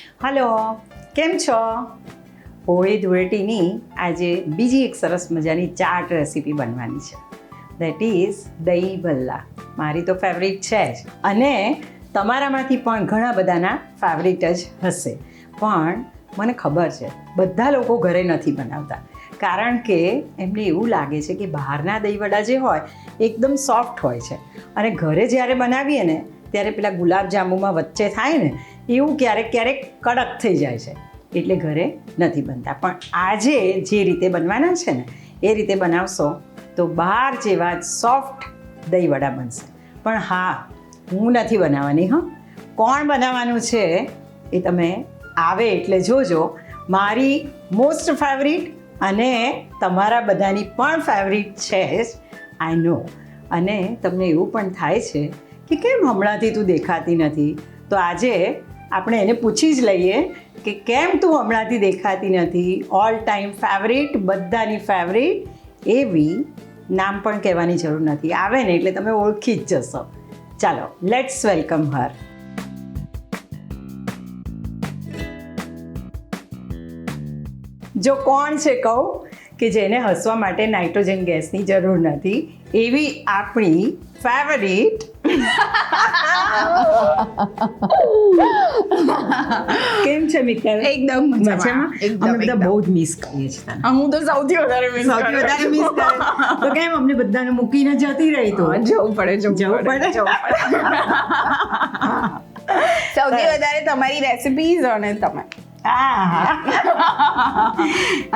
Hello, કેમ છો? હોળી ધૂળેટીની આજે બીજી એક સરસ મજાની ચાટ રેસીપી બનવાની છે. દેટ ઇઝ દહીં ભલ્લા. મારી તો ફેવરિટ છે જ. અને તમારામાંથી પણ ઘણા બધાના ફેવરિટ જ હશે. પણ મને ખબર છે, બધા લોકો ઘરે નથી બનાવતા. કારણ કે એમને એવું લાગે છે કે બહારના દહીંવડા જે હોય, એકદમ સોફ્ટ હોય છે. અને ઘરે જ્યારે બનાવીએ ને, ત્યારે પેલા ગુલાબજાંબુમાં વચ્ચે થાય ને એવું ક્યારેક ક્યારેક કડક થઈ જાય છે. એટલે ઘરે નથી બનતા. પણ આજે જે રીતે બનવાના છે ને, એ રીતે બનાવશો તો બહાર જેવા સોફ્ટ દહીંવડા બનશે. પણ હા, હું નથી બનાવવાની, હં. કોણ બનાવવાનું છે એ તમે આવે એટલે જોજો. મારી મોસ્ટ ફેવરિટ અને તમારા બધાની પણ ફેવરિટ છે જ આઈ નો અને તમને એવું પણ થાય છે કે કેમ હમણાંથી તું દેખાતી નથી? તો આજે આપણે એને પૂછી જ લઈએ કે કેમ તું હમણાંથી દેખાતી નથી? ઓલ ટાઈમ ફેવરિટ બધાની ફેવરિટ એવી નામ પણ કહેવાની જરૂર નથી. આવે ને એટલે તમે ઓળખી જ જશો. ચાલો લેટ્સ વેલકમ હર જો કોણ છે કહું કે જેને હસવા માટે નાઇટ્રોજન ગેસની જરૂર નથી, એવી આપણી ફેવરિટ કેમ છે મિત્ર એકદમ મજામાં. અમે બધા બહુ જ મિસ કરીએ છીએ હું તો સૌથી વધારે મિસ સૌથી વધારે મિસ કરું. તો કેમ અમને બધાને મૂકીને જતી રહી તો? જવું પડે જવું પડે? જવું પડે. સૌથી વધારે તમારી રેસિપીઝ અને તમે.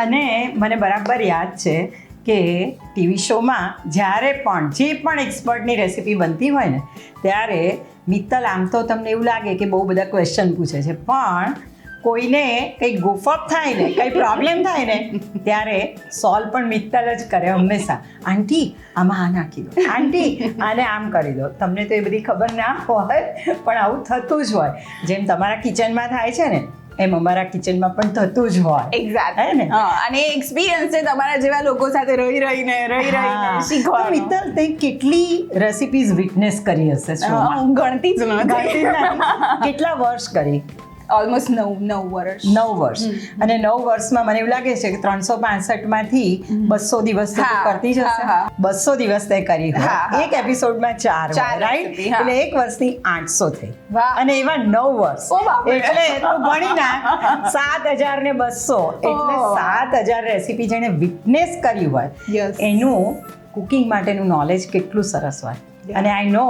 અને મને બરાબર યાદ છે કે ટીવી શોમાં જ્યારે પણ જે પણ એક્સપર્ટની રેસીપી બનતી હોય ને, ત્યારે મિત્તલ આમ તો તમને એવું લાગે કે બહુ બધા ક્વેશ્ચન પૂછે છે. પણ કોઈને કંઈ ગુફઅપ થાય ને, કંઈ પ્રોબ્લેમ થાય ને, ત્યારે સોલ્વ પણ મિત્તલ જ કરે હંમેશા. આંટી, આમાં આ નાખી દો. આંટી, આને આમ કરી દો. તમને તો એ બધી ખબર ના હોય, પણ આવું થતું જ હોય. જેમ તમારા કિચનમાં થાય છે ને એમ અમારા કિચનમાં પણ થતું જ હોય એક્ઝેક્ટ હે ને? અને એક્સપિરિયન્સ છે તમારા જેવા લોકો સાથે રહી રહીને રહી. રહીને શીખવા મિત્તલ તે કેટલી રેસિપીઝ વિટનેસ કરી હશે ગણતી જ ગણતી. કેટલા વર્ષ કરી ઓલમોસ્ટ નવ નવ વર્ષ નવ વર્ષ અને નવ વર્ષમાં મને એવું લાગે છે કે ત્રણસો માંથી બસો દિવસ કરતી જ હશે. હા, હા. બસો દિવસ તે કરી એક એપિસોડમાં ચાર ચાર રાઈટ એટલે એક વર્ષની આઠસો થઈ. અને એવા નવ વર્ષ એટલે તું ગણી ના સાત હજાર ને બસો એટલે સાત હજાર રેસીપી જેને વિટનેસ કરી હોય. એનું કુકિંગ માટેનું નોલેજ કેટલું સરસ હોય. અને આઈ નો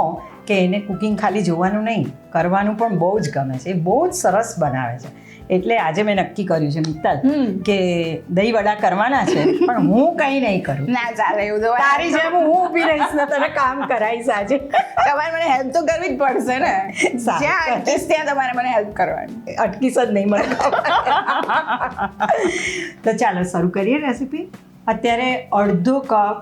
કે એને કુકિંગ ખાલી જોવાનું નહીં કરવાનું પણ બહુ જ ગમે છે. એ બહુ જ સરસ બનાવે છે. એટલે આજે મેં નક્કી કર્યું છે મિત્તલ કે દહીં વડા કરવાના છે પણ હું કંઈ નહીં કરું. ના ચાલે એવું તો તારી જેમ હું ઊભી રહીશ ને તને કામ કરાવીશ આજે. તમારે મને હેલ્પ તો કરવી જ પડશે ને. જ્યાં અટકીશ ત્યાં તમારે મને હેલ્પ કરવાની. અટકીશ જ નહીં મને તો ચાલો શરૂ કરીએ રેસીપી અત્યારે અડધો કપ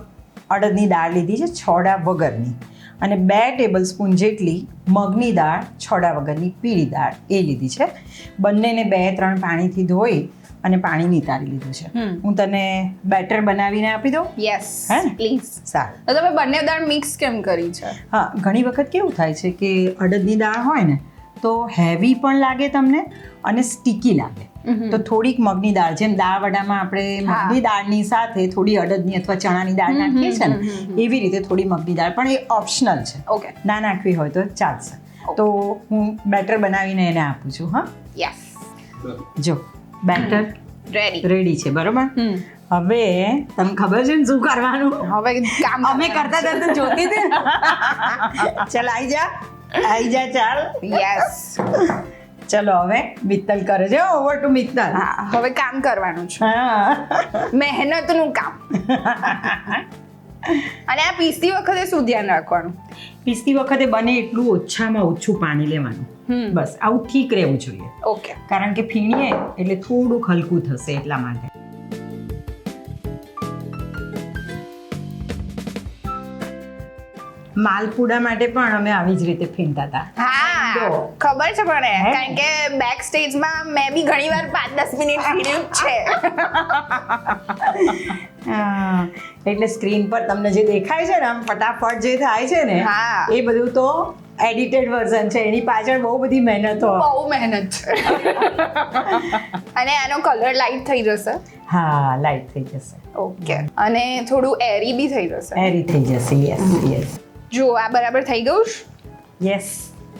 અડદની દાળ લીધી છે છોડા વગરની. અને બે ટેબલ સ્પૂન જેટલી મગની દાળ છોડા વગરની પીળી દાળ એ લીધી છે. બંનેને બે ત્રણ પાણીથી ધોઈ અને પાણી નિતારી લીધું છે. હું તને બેટર બનાવીને આપી દઉં? યસ હે પ્લીઝ સારું. તો તમે બંને દાળ મિક્સ કેમ કરી છે? હા ઘણી વખત કેવું થાય છે કે અડદની દાળ હોય ને તો હેવી પણ લાગે તમને અને સ્ટીકી લાગે. તો થોડીક મગની દાળ જેમ દાળ વડામાં આપણે મગની દાળની સાથે થોડી અડદની અથવા ચણાની દાળ નાખીએ છીએ હમ, ને એવી રીતે થોડી મગની દાળ. પણ એ ઓપ્શનલ છે. ઓકે ના નાખવી હોય તો ચાલશે. તો હું બેટર બનાવીને એને આપું છું હા? યસ જો બેટર રેડી રેડી છે બરોબર? હવે તમને ખબર છે ને શું કરવાનું? હવે કામ અમે કરતા કરતા જોતી હતી ચાલ આઈ જા. આઈ જા ચાલ. યસ ચલો હવે મિત્તલ કરે છે. Over to Mittal. હા હવે કામ કરવાનું છે. મહેનતનું કામ. અને આ પીસતી વખતે શું ધ્યાન રાખવાનું? પીસતી વખતે બને એટલું ઓછામાં ઓછું પાણી લેવાનું. બસ આવું ઠીક રહેવું જોઈએ. ઓકે. કારણ કે ફીણીએ એટલે થોડુંક હલકું થશે એટલા માટે. માલપુડા માટે પણ અમે આવી જ રીતે ફીણતા હતા. હા ખબર છે પણ કારણ કે બેક સ્ટેજમાં મેં બી ઘણી વાર પાંચ દસ મિનિટ ફીડ્યું જ છે. એટલે સ્ક્રીન પર તમને જે દેખાય છે ને આમ ફટાફટ જે થાય છે ને હા. એ બધું તો એડિટેડ વર્ઝન છે. એની પાછળ બહુ બધી મહેનત હોય. બહુ મહેનત. છે અને આનો કલર લાઇટ થઈ જશે. હા લાઈટ થઈ જશે. ઓકે. અને થોડું એરી બી થઈ જશે. એરી થઈ જશે યસ યસ જો આ બરાબર થઈ ગયું? Yes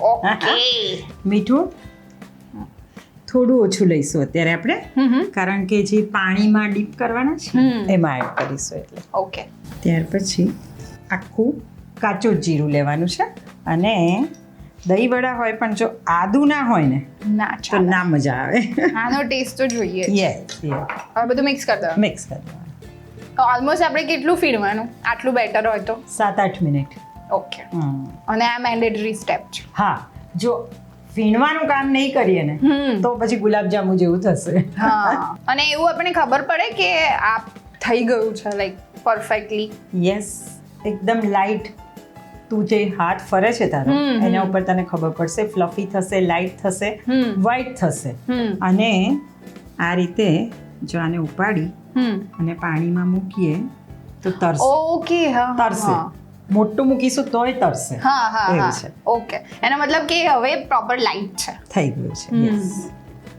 okay. મીઠું? થોડું ઓછું લઈશું અત્યારે આપણે. કારણ કે જે પાણીમાં ડીપ કરવાના છે એમાં એડ કરીશું એટલે. ઓકે. ત્યાર પછી આખું કાચું જીરું લેવાનું છે. અને દહીં વડા હોય પણ જો આદુ ના હોય ને ના તો ના મજા આવે. આનો ટેસ્ટ તો જોઈએ. યસ હવે બધું મિક્સ કરી દેવાનું. મિક્સ કરી દેવાનું. ઓલમોસ્ટ આપણે કેટલું ફીરવાનું આટલું બેટર હોય તો. સાત આઠ મિનિટ. ઓકે અને આ મેન્ડેટરી સ્ટેપ છે. હા જો ફીણવાનું કામ નહીં કરીએ ને. તો પછી ગુલાબજાંબુ જેવું થશે. હા. અને એવું આપણને ખબર પડે કે આ થઈ ગયું છે લાઈક પરફેક્ટલી યસ એકદમ લાઇટ તું જે હાથ ફરે છે તારો એના ઉપર તને ખબર પડશે ફ્લફી થશે લાઇટ થશે હમ. થશે. અને આ રીતે જો આને ઉપાડી અને પાણીમાં મૂકીએ તો તરશે. ઓકે હા તરશે. મોટું મૂકીશું તોય તરશે હા હા હા. છે. ઓકે એનો મતલબ કે હવે પ્રોપર લાઇટ છે. થઈ ગયું છે. યસ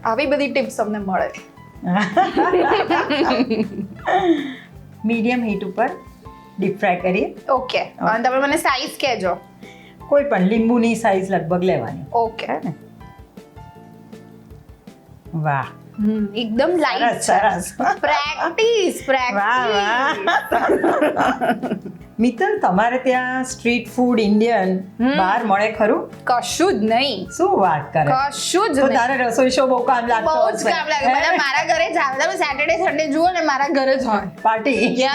આવી બધી ટિપ્સ તમને મળે. મીડિયમ હીટ ઉપર ડીપ ફ્રાય કરીએ. ઓકે અને તમે મને સાઈઝ કહેજો. કોઈ પણ લીંબુની સાઈઝ લગભગ લેવાની. ઓકે ને? વાહ. એકદમ લાઇટ સરસ સરસ. પ્રેક્ટિસ વાહ પ્રેક્ટિસ વાહ મિત્તલ તમારે ત્યાં સ્ટ્રીટ ફૂડ ઇન્ડિયન. બહાર મળે ખરું? કશું જ નહીં. શું વાત કરે? કશું જ તો તારે રસોઈ શો બહુ કામ લાગતો બહુ જ કામ લાગે. બધા મારા ઘરે જ આવે તમે સેટરડે સન્ડે જુઓ ને મારા ઘરે જ હોય. પાર્ટી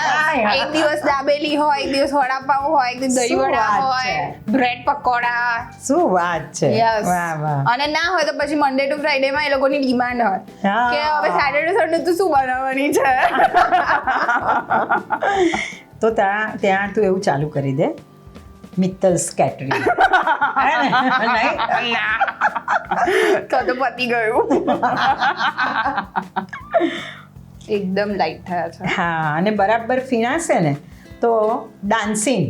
એક દિવસ દાબેલી હોય એક દિવસ વડાપાવ હોય એક દિવસ દહીં વડા હોય બ્રેડ પકોડા. શું વાત છે? અને ના હોય તો પછી મંડે ટુ ફ્રાઈડે માં એ લોકોની ડિમાન્ડ હોય. કે હવે સેટરડે સન્ડે તો શું બનાવવાની છે? તો ત્યાં ત્યાં તું એવું ચાલુ કરી દે. મિત્તલ્સ કેટરિંગ તો તો પતી ગયું. એકદમ લાઈટ થયા છે. હા અને બરાબર ફીણાશે ને તો ડાન્સિંગ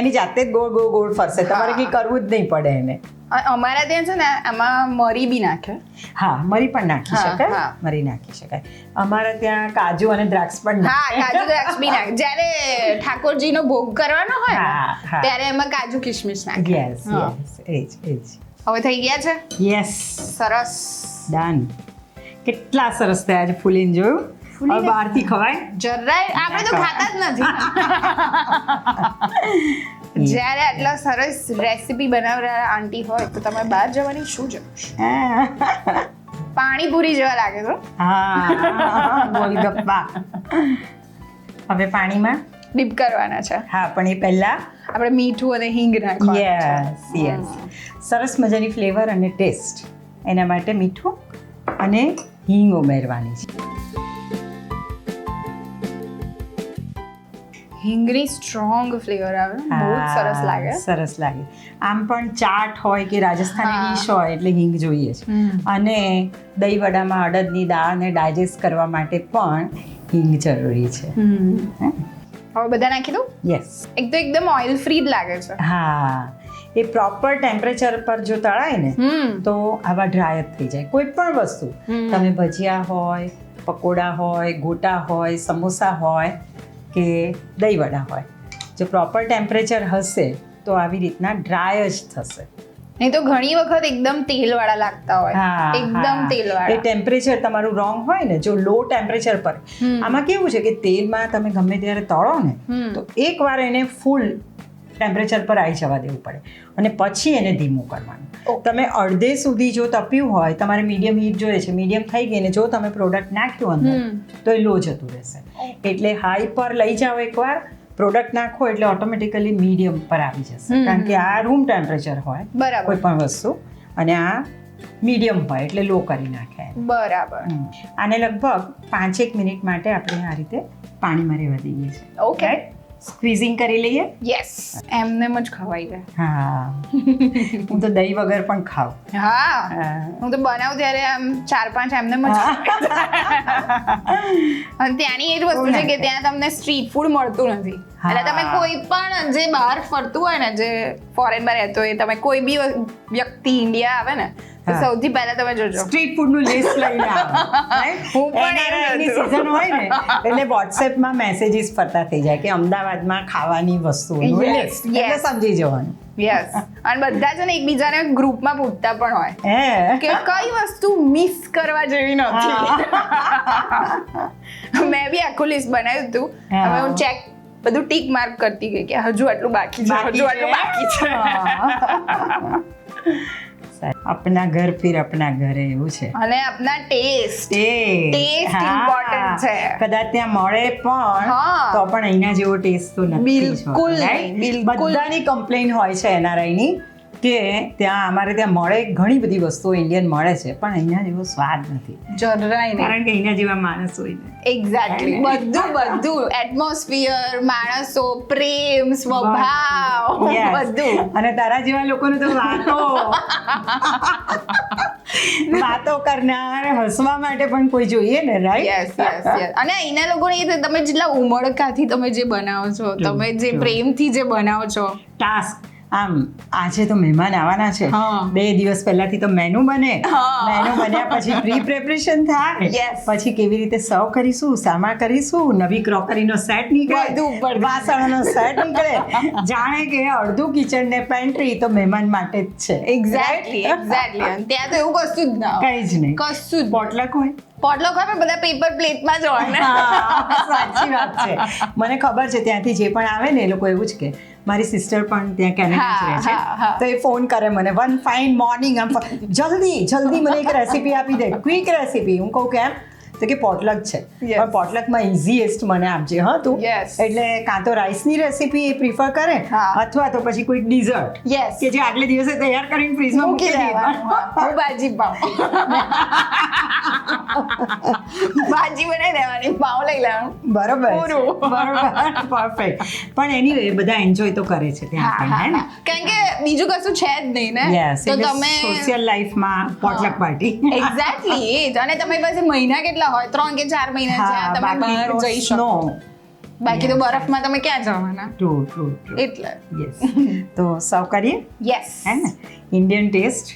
એની જાતે જ ગોળ ગોળ ગોળ ફરશે. તમારે કંઈ કરવું જ નહીં પડે એને. અમારા ત્યાં છે ને આમાં મરી બી નાખે. હા મરી પણ નાખી શકાય. મરી નાખી શકાય. અમારે ત્યાં કાજુ અને દ્રાક્ષ પણ હા કાજુ દ્રાક્ષ બી નાખે. જ્યારે ઠાકોરજીનો ભોગ કરવાનો હોય ત્યારે એમાં કાજુ કિશમિશ નાખે. યસ. યસ એ જ એ જ હવે થઈ ગયા છે? યસ સરસ. ડન કેટલા સરસ થયા છે ફૂલીને જોયું? હવે બહારથી ખવાય. જરાય આપણે તો ખાતા જ નથી. જ્યારે આટલા સરસ રેસીપી બનાવનારા આંટી હોય તો તમે બહાર જવાની શું જરૂર છે? પાણીપુરી જેવા લાગે તો હા. ગોલગપ્પા હવે પાણીમાં? ડીપ કરવાના છે. હા પણ એ પહેલા આપણે મીઠું અને હિંગ નાખવાનું યસ યસ સરસ મજાની ફ્લેવર અને ટેસ્ટ એના માટે મીઠું અને હિંગ ઉમેરવાની છે. હિંગની સ્ટ્રોંગ ફ્લેવર આવે. બહુ સરસ લાગે. સરસ લાગે. આમ પણ ચાટ હોય કે રાજસ્થાની ડીશ હોય એટલે હિંગ જોઈએ છે. અને દહીં વડામાં અડદની દાળને ડાયજેસ્ટ કરવા માટે પણ હિંગ જરૂરી છે. હવે બધા નાખી દઉં? યસ એક તો એકદમ ઓઇલ ફ્રી જ લાગે છે. હા. એ પ્રોપર ટેમ્પરેચર પર જો તળાય ને તો આવા ડ્રાય જ થઈ જાય. કોઈ પણ વસ્તુ. તમે ભજીયા હોય પકોડા હોય ગોટા હોય સમોસા હોય કે દહીં વડા હોય. જો પ્રોપર ટેમ્પરેચર હશે તો આવી રીતના ડ્રાય જ થશે. નહીં તો ઘણી વખત એકદમ તેલવાળા લાગતા હોય. એકદમ તેલવાળા. એ ટેમ્પરેચર તમારું રોંગ હોય ને જો લો ટેમ્પરેચર પર. આમાં કેવું છે કે તેલમાં તમે ગમે ત્યારે તળો ને. તો એકવાર એને ફૂલ ટેમ્પરેચર પર આવી જવા દેવું પડે. અને પછી એને ધીમું કરવાનું. તમે અડધે સુધી જો તપ્યું હોય તમારે મીડિયમ હીટ જોઈએ છે મીડિયમ થઈ ગઈ ને જો તમે પ્રોડક્ટ નાખ્યું અંદર તો એ લો જતું રહેશે. એટલે હાઈ પર લઈ જાઓ એકવાર પ્રોડક્ટ નાખો એટલે ઓટોમેટિકલી મીડિયમ પર આવી જશે. કારણ કે આ રૂમ ટેમ્પરેચર હોય બરાબર. કોઈ પણ વસ્તુ અને આ મીડિયમ હોય એટલે લો કરી નાખે. બરાબર. આને લગભગ પાંચેક મિનિટ માટે આપણે આ રીતે પાણીમાં રહેવા દઈએ છીએ. ઓકે સ્ક્વીઝિંગ કરી લઈએ? યસ એમને જ ખવાઈ જાય. હા. હું તો દહીં વગર પણ ખાવ હા. હા. તો બનાવું ત્યારે આમ ચાર પાંચ એમને જ. અને ત્યાંની એ જ વસ્તુ છે કે ત્યાં તમને સ્ટ્રીટ ફૂડ મળતું નથી. એટલે તમે કોઈ પણ જે બહાર ફરતું હોય ને જે ફોરેનમાં રહેતો હોય તમે કોઈ બી વ્યક્તિ ઇન્ડિયા આવે ને. સૌથી પહેલા તમે જોજો. સ્ટ્રીટ ફૂડનું લિસ્ટ લઈને હું પણ NRI એવું ની હોય ને એટલે વોટ્સએપમાં મેસેજીસ ફરતા થઈ જાય કે અમદાવાદમાં ખાવાની Yes, list. એટલે સમજી જવાનું. યસ અને બધા છે ને એકબીજાને ગ્રુપમાં પૂછતા પણ હોય કે કઈ વસ્તુ મિસ કરવા જેવી નથી. મેં બી આખું લિસ્ટ બનાવ્યું હતું. હવે હું ચેક બધું ટીક માર્ક કરતી ગઈ કે હજુ આટલું બાકી છે હજુ આટલું બાકી છે. છે અપના ઘર ફિર આપના ઘરે એવું છે અને આપના ટેસ્ટ ટેસ્ટ ઇમ્પોર્ટન્ટ છે. કદાચ ત્યાં મળે પણ. તો પણ અહીંના જેવો ટેસ્ટ તો નથી બિલકુલ? બિલકુલ બધાની કમ્પ્લેન હોય છે એનઆરઆઈ ની કે ત્યાં અમારે ત્યાં મળે ઘણી બધી વસ્તુઓ ઇન્ડિયન મળે છે પણ અહીંયા જેવો સ્વાદ નથી. જરાય નહીં. કારણ કે અહીંયા જેવા માણસ હોય એક્ઝેક્ટલી બધું બધું. એટમોસ્ફિયર માણસો પ્રેમ સ્વભાવ બધું. અને તારા જેવા લોકોને તો વાતો. વાતો કરનાર હસવા માટે પણ કોઈ જોઈએ ને રાઈટ યસ યસ અને અહીંના લોકોને તમે જેટલા ઉમળકાથી તમે જે બનાવો છો તમે જે. પ્રેમથી જે બનાવો છો. ટાસ્ક આમ આજે તો મહેમાન આવવાના છે. બે દિવસ પહેલાથી તો મેનુ બને. મેનુ બન્યા પછી પ્રી પ્રેપરેશન થાય પછી કેવી રીતે સર્વ કરીશું સામા કરીશું નવી ક્રોકરીનો સેટ નીકળે વાસણનો સેટ નીકળે. જાણે કે અડધું કિચન ને પેન્ટ્રી તો મહેમાન માટે જ છે. એક્ઝેક્ટલી એક્ઝેક્ટલી ત્યાં તો એવું કશું જ ના કઈ જ નહીં. કશું જ પોટલક હોય. પોટલો ખાય બધા પેપર પ્લેટમાં જ હોય સાચી વાત છે. મને ખબર છે ત્યાંથી જે પણ આવે ને એ લોકો એવું જ કે મારી સિસ્ટર પણ ત્યાં કેનેડા રહે. છે તો એ ફોન કરે મને વન ફાઇન મોર્નિંગ આમ જલ્દી જલ્દી મને એક રેસીપી આપી દે ક્વિક રેસીપી હું કહું કેમ તો કે પોટલક છે. પણ પોટલકમાં ઇઝીએસ્ટ મને આપજે હા તું? એટલે કાં તો રાઈસની રેસીપી એ પ્રિફર કરે અથવા તો પછી કોઈ ડિઝર્ટ યસ કે જે આગલે દિવસે તૈયાર કરીને ફ્રીજમાં મૂકી દેવાનું. ભાજી પાઉં. ભાજી બનાવી દેવાની પાઉં લઈ લેવાનું. બરોબર. બરોબર પરફેક્ટ પણ એની એ બધા એન્જોય તો કરે છે ત્યાં હે ને? કારણ કે બીજું કશું છે જ નહીં ને? તો તમે સોશિયલ લાઈફમાં પોટલક પાર્ટી એક્ઝેક્ટલી અને તમારી પાસે મહિના કેટલા હોય ત્રણ કે ચાર મહિના જ્યાં તમે બહાર જઈ શકો. બાકી તો બરફમાં તમે ક્યાં જવાના? ટ્રુ ટ્રુ એટલે. યસ તો સર્વ કરીએ? યસ હે ને? ઇન્ડિયન ટેસ્ટ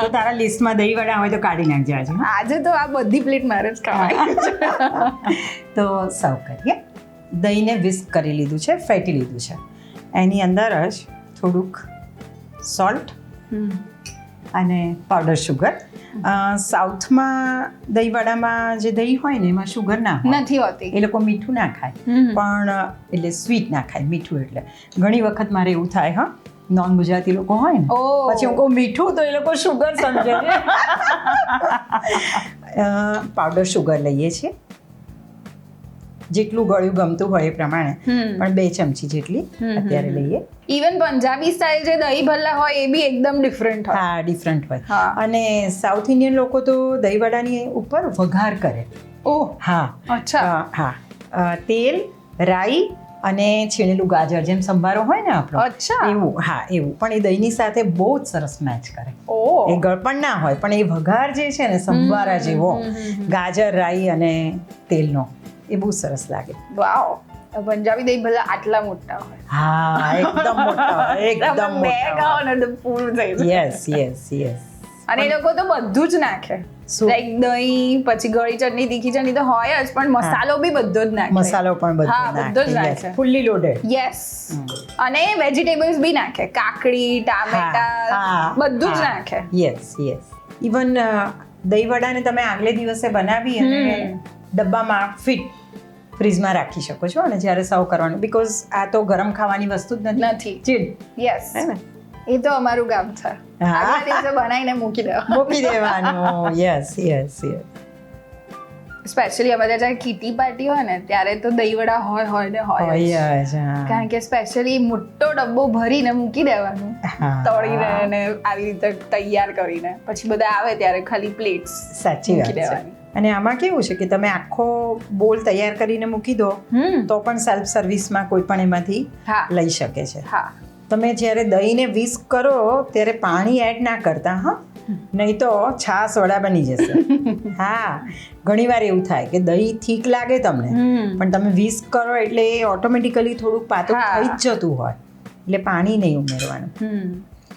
તો તારા લિસ્ટમાં દહીં વડા હોય તો કાઢી નાખજે આજે આજે તો આ બધી પ્લેટ મારે જ ખાવાની તો સર્વ કરીએ. દહીંને વિસ્ક કરી લીધું છે ફેટી લીધું છે. એની અંદર જ થોડુંક સોલ્ટ અને પાવડર શુગર સાઉથમાં દહીંવડામાં જે દહીં હોય ને એમાં શુગર ના નથી હોતી. એ લોકો મીઠું ના ખાય. પણ એટલે સ્વીટ ના ખાય મીઠું એટલે. ઘણી વખત મારે એવું થાય હા નોન ગુજરાતી લોકો હોય ને પછી હું કહું મીઠું તો એ લોકો શુગર સમજે. પાવડર શુગર લઈએ છીએ. જેટલું ગળ્યું ગમતું હોય એ પ્રમાણે. પણ બે ચમચી જેટલી અત્યારે લઈએ. ઇવન પંજાબી સ્ટાઇલ જે દહીં ભલ્લા હોય એ બી એકદમ ડિફરન્ટ હોય. હા ડિફરન્ટ હોય. અને સાઉથ ઇન્ડિયન લોકો તો દહીંવડાની ઉપર વઘાર કરે. ઓહ હા. અચ્છા. હા. તેલ રાઈ અને છીણેલું ગાજર જેમ સંભારો હોય ને આપણો. અચ્છા. એવું હા એવું. પણ એ દહીંની સાથે બહુ જ સરસ મેચ કરે. એ ગળપણ ના હોય પણ એ વઘાર જે છે ને સંભારા જેવો. ગાજર રાઈ અને તેલનો. એ બહુ સરસ લાગે. વાવ. પંજાબી દહીં ભલે આટલા મોટા હોય. હા એકદમ મોટા એકદમ બે મોટા ખાઓ ને તો પૂરું થઈ જાય. યસ યસ યસ અને એ લોકો તો બધું જ નાખે. લાઈક દહીં પછી ગળી ચટણી તીખી ચટણી તો હોય જ પણ મસાલો બી બધો જ નાખે. મસાલો પણ હા, બધો જ નાખે. ફૂલ્લી લોડેડ યસ અને વેજીટેબલ્સ બી નાખે. કાકડી ટામેટા બધું જ નાખે. યસ યસ ઇવન દહીં વડાને તમે આગલે દિવસે બનાવી અને ડબ્બામાં ફિટ ફ્રીજમાં રાખી શકો છો અને જ્યારે સર્વ કરવાનું બીકોઝ આ તો ગરમ ખાવાની વસ્તુ જ નથી. ચીડ યસ હે ને? એ તો અમારું ગામ છે. બનાવીને મૂકી દેવા. મૂકી દેવાનું. યસ યસ યસ સ્પેશિયલી અમારે જ્યારે કીટી પાર્ટી હોય ને ત્યારે તો દહીંવડા હોય હોય ને હોય. કારણ કે સ્પેશિયલી મોટો ડબ્બો ભરીને મૂકી દેવાનું. તળીને અને આવી રીતે તૈયાર કરીને. પછી બધા આવે ત્યારે ખાલી પ્લેટ્સ સાચી મૂકી દેવાની. અને આમાં કેવું છે કે તમે આખો બોલ તૈયાર કરીને મૂકી દો તો પણ સેલ્ફ સર્વિસમાં કોઈ પણ એમાંથી લઈ શકે છે. હા. તમે જ્યારે દહીંને વિસ્ક કરો ત્યારે પાણી એડ ના કરતા હા? નહીં તો છાશ વડા બની જશે. હા. ઘણીવાર એવું થાય કે દહીં થીક લાગે તમને પણ તમે વિસ્ક કરો એટલે એ ઓટોમેટિકલી થોડુંક પાતળું. થઈ જ જતું હોય. એટલે પાણી નહીં ઉમેરવાનું.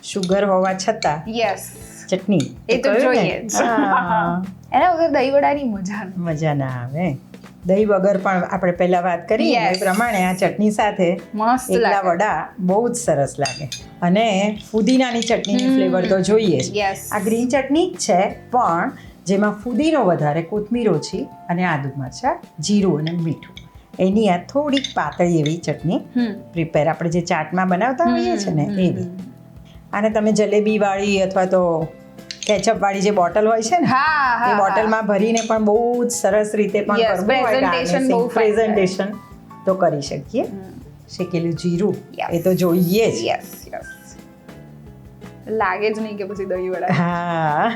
શુગર હોવા છતાં યસ ચટણી એ તો જોઈએ એના વગર દહીં વડાની મજા મજા ના આવે. દહીં વગર પણ આપણે પહેલા વાત કરી એ પ્રમાણે આ ચટણી સાથે મસ્ત એકલા વડા બહુ જ સરસ લાગે. અને ફુદીનાની ચટણીની ફ્લેવર તો જોઈએ જ. આ ગ્રીન ચટણી જ છે પણ જેમાં ફુદીનો વધારે કોથમીર ઓછી અને આદુ મરચાં જીરું અને મીઠું. એની આ થોડીક પાતળી એવી ચટણી પ્રિપેર આપણે જે ચાટમાં બનાવતા હોઈએ છે ને એવી અને તમે જલેબી વાળી અથવા તો કેચઅપ વાળી જે બોટલ હોય છે ને હા હા એ બોટલમાં ભરીને પણ બહુ જ સરસ રીતે પણ બહુ પ્રેઝન્ટેશન તો કરી શકીએ. શેકેલું જીરું. એ તો જોઈએ જ. યસ યસ લાગે જ નહીં કે પછી દહીં વડા. હા.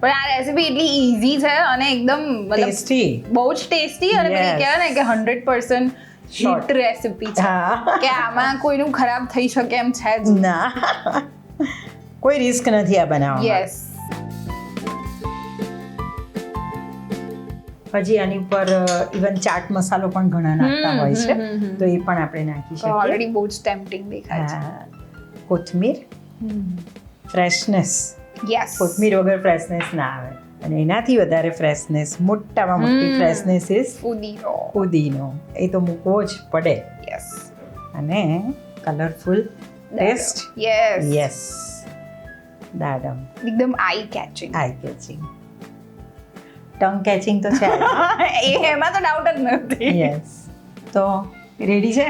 પણ આ રેસીપી એટલી ઈઝી છે અને એકદમ મતલબ ટેસ્ટી બહુ જ ટેસ્ટી અને પછી. કહેવાય ને કે હંડ્રેડ પર્સન્ટ. હિટ રેસીપી છે. કે આમાં કોઈનું ખરાબ થઈ શકે એમ છે જ ના. કોઈ રિસ્ક નથી આ બનાવવામાં. યસ હજી આની ઉપર ઇવન ચાટ મસાલો પણ ઘણા નાખતા હોય છે. તો એ પણ આપણે નાખી શકીએ. ઓલરેડી બહુ જ ટેમ્પટિંગ દેખાય છે. કોથમીર? ફ્રેશનેસ યસ કોથમીર વગર ફ્રેશનેસ ના આવે. અને એનાથી વધારે ફ્રેશનેસ મોટામાં મોટી ફ્રેશનેસ ઇઝ ફુદીનો. ફુદીનો. એ તો મૂકવો જ પડે. યસ અને કલરફુલ ટેસ્ટ યસ યસ દાડમ. એકદમ eye catching eye catching tongue catching તો છે એ એમાં તો ડાઉટ જ નથી. યસ તો રેડી છે?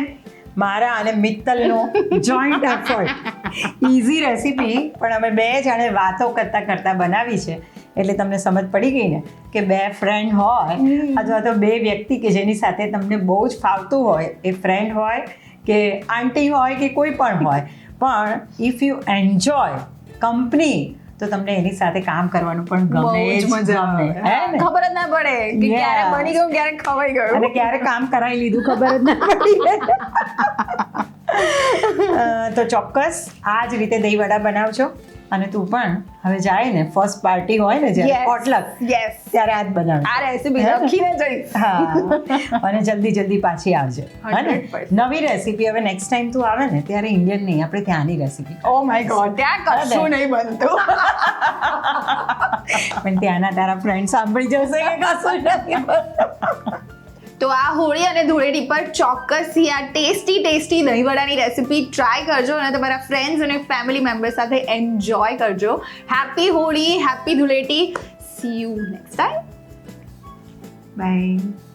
મારા અને મિત્તલનો જોઈન્ટ એફર્ટ ઇઝી રેસીપી પણ અમે બે જણે વાતો કરતા કરતા બનાવી છે. એટલે તમને સમજ પડી ગઈ ને કે બે ફ્રેન્ડ હોય અથવા તો બે વ્યક્તિ કે જેની સાથે તમને બહુ જ ફાવતું હોય એ ફ્રેન્ડ હોય કે આંટી હોય કે કોઈ પણ હોય. પણ ઇફ યુ એન્જોય કંપની તો તમને એની સાથે કામ કરવાનું પણ ગમે જ મજા આવે. ખબર જ ના પડે કે ક્યારે બની ગયું ક્યારે ખવાઈ ગયું. અને ક્યારે કામ કરાવી લીધું ખબર જ ના પડી. તો ચોક્કસ આ જ રીતે દહીં વડા બનાવજો. અને તું પણ હવે જાય ને ફર્સ્ટ પાર્ટી હોય ને જ્યારે પોટલક યસ ત્યારે આ જ બનાવ. આ રેસીપી લખીને જઈશ. હા. અને જલ્દી જલ્દી પાછી આવજે. હે ને? નવી રેસીપી હવે નેક્સ્ટ ટાઈમ તું આવે ને ત્યારે ઇન્ડિયન નહીં આપણે ત્યાંની રેસીપી ઓ માય ગોડ ત્યાં કશું નહીં બનતું. પણ ત્યાંના તારા ફ્રેન્ડ સાંભળી જશે કે કશું નથી તો આ હોળી અને ધૂળેટી પર ચોક્કસથી આ ટેસ્ટી ટેસ્ટી દહીંવડાની રેસીપી ટ્રાય કરજો અને તમારા ફ્રેન્ડ્સ અને ફેમિલી મેમ્બર સાથે એન્જોય કરજો. Happy Holi happy Dhuleti. See you next time bye